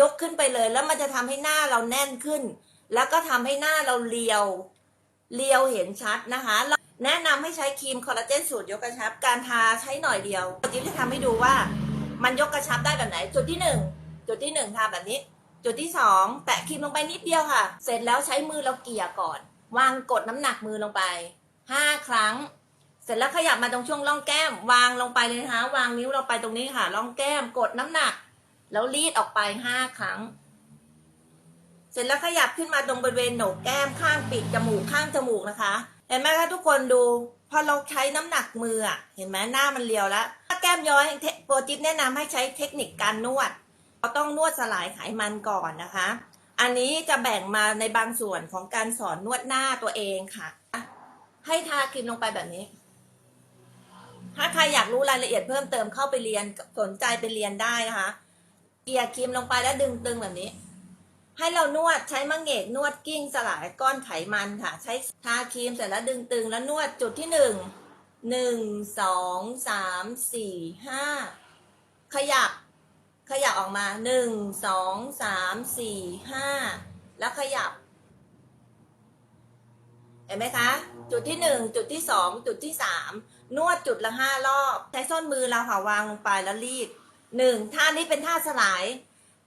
ยกขึ้นไปเลย แล้วมันจะทำให้หน้าเราแน่นขึ้น แล้วก็ทำให้หน้าเราเรียวเรียวเห็นชัดนะคะ แนะนำให้ใช้ครีมคอลลาเจนสูตรยกกระชับ การทาใช้หน่อยเดียวจิ๊บจะทำให้ดูว่า มันยกกระชับได้แบบไหน จุดที่หนึ่งจุดที่หนึ่งทาแบบนี้ จุดที่สองแตะครีมลงไปนิดเดียวค่ะ เสร็จแล้วใช้มือเราเกี่ยก่อน วางกดน้ำหนักมือลงไปห้าครั้ง เสร็จแล้วขยับมาตรงช่วงร่องแก้ม วางลงไปเลยนะคะ วางนิ้วเราไปตรงนี้ค่ะ ร่องแก้ม กดน้ำหนัก แล้วรีดออกไปห้าครั้ง เสร็จแล้วขยับขึ้นมาตรงบริเวณโหนกแก้มข้างปีกจมูกข้างจมูกนะคะ เห็นไหมคะทุกคนดู พอเราใช้น้ำหนักมืออะเห็นไหมหน้ามันเรียวแล้วถ้าแก้มย้อยโปรจิปแนะนำให้ใช้เทคนิคการนวดเราต้องนวดสลายไขมันก่อนนะคะ อันนี้จะแบ่งมาในบางส่วนของการสอนนวดหน้าตัวเองค่ะ ให้ทาครีมลงไปแบบนี้ ถ้าใครอยากรู้รายละเอียดเพิ่มเติมเข้าไปเรียนสนใจไปเรียนได้นะคะ เกี่ยครีมลงไปแล้วดึงตึงแบบนี้ ให้เรานวดใช้มะเหงกนวดกิ้งสลายก้อนไขมันค่ะ ใช้ทาครีมเสร็จแล้วดึงตึงแล้วนวดจุดที่หนึ่งหนึ่งสองสามสี่ห้าขยับ ขยับออกมาหนึ่งสองสามสี่ห้าแล้วขยับ เห็นไหมคะ จุดที่หนึ่งจุดที่สองจุดที่สามนวดจุดละห้ารอบ ใช้ส้นมือเราค่ะวางลงไปแล้วรีด หนึ่งท่านี้เป็นท่าสลาย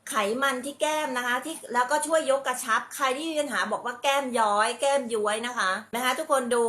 ไขมันที่แก้มนะคะ ที่แล้วก็ช่วยยกกระชับ ใครที่มีปัญหาบอกว่าแก้มย้อย แก้มย้วยนะคะนะคะ ทุกคนดู